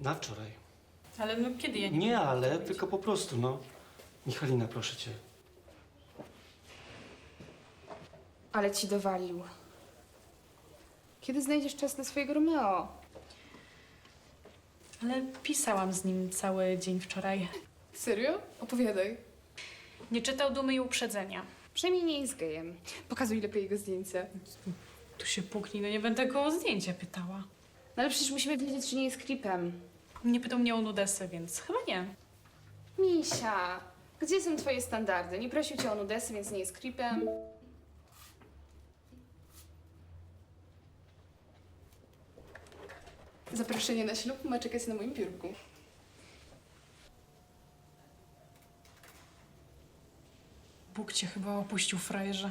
Na wczoraj. Ale no kiedy ja nie Nie, ale zrobić? tylko po prostu, no. Michalina, proszę cię. Ale ci dowalił. Kiedy znajdziesz czas na swojego Romeo? Ale pisałam z nim cały dzień wczoraj. Serio? Opowiadaj. Nie czytał dumy i uprzedzenia. Przynajmniej nie jest gejem. Pokazuj lepiej jego zdjęcia. Tu się puknij, no nie będę go o zdjęcie pytała. No ale przecież musimy wiedzieć, czy nie jest klipem. Nie pytał mnie o nudesy, więc chyba nie. Misia, gdzie są twoje standardy? Nie prosił cię o nudesy, więc nie jest klipem. Zaproszenie na ślub ma czekać na moim biurku. Bóg cię chyba opuścił, frajerze.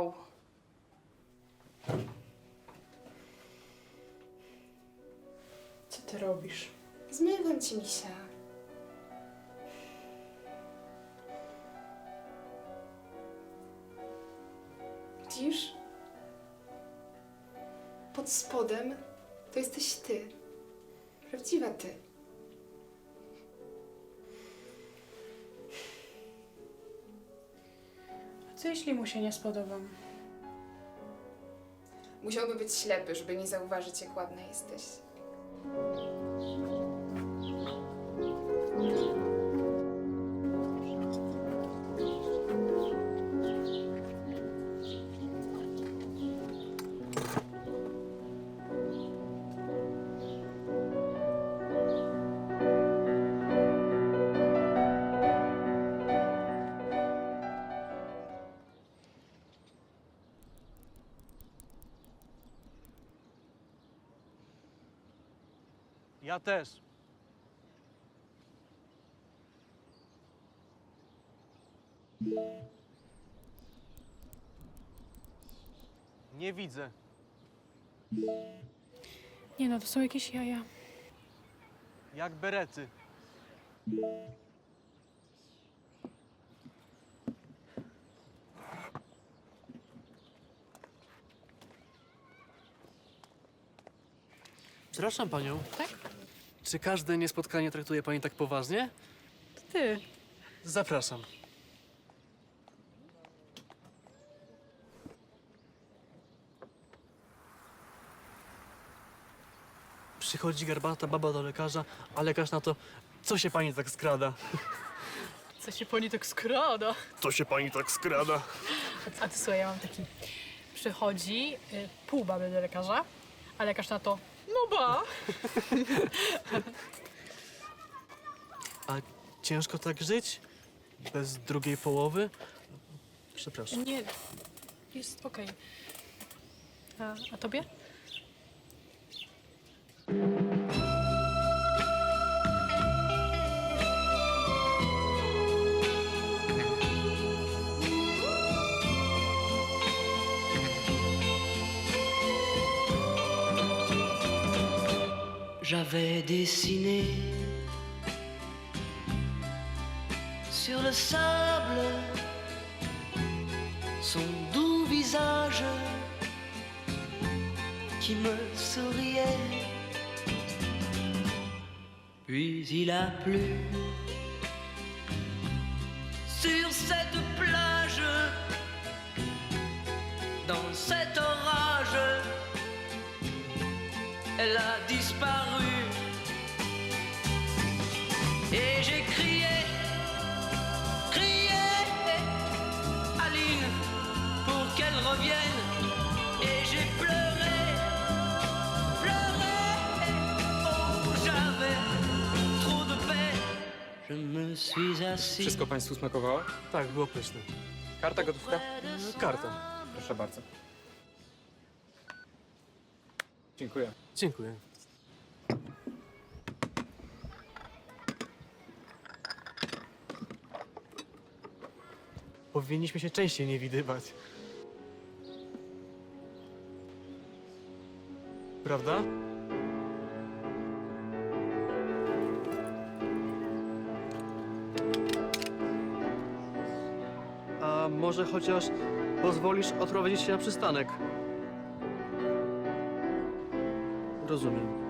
Wow. Co ty robisz? Zmywam ci, Misia. Widzisz? Pod spodem to jesteś ty. Prawdziwa ty. Co jeśli mu się nie spodobam? Musiałby być ślepy, żeby nie zauważyć, jak ładna jesteś. Ja też. Nie widzę. Nie no, to są jakieś jaja. Jak berety. Przepraszam panią. Tak? Czy każde niespotkanie traktuje pani tak poważnie? Ty. Zapraszam. Przychodzi garbata baba do lekarza, a lekarz na to, co się pani tak skrada? Co się pani tak skrada? Co się pani tak skrada? A, a ty słuchaj, ja mam taki... Przychodzi y, pół baby do lekarza, a lekarz na to... No ba! A ciężko tak żyć? Bez drugiej połowy? Przepraszam. Nie, jest okej. A, a tobie? J'avais dessiné sur le sable son doux visage qui me souriait. Puis il a plu sur cette plage, dans cet orage, elle a assis. Wszystko Państwu smakowało? Tak, było pyszne. Karta gotówka? E, Karta. Proszę bardzo. Dziękuję. Dziękuję. Powinniśmy się częściej nie widywać. Prawda? Może chociaż pozwolisz odprowadzić się na przystanek? Rozumiem.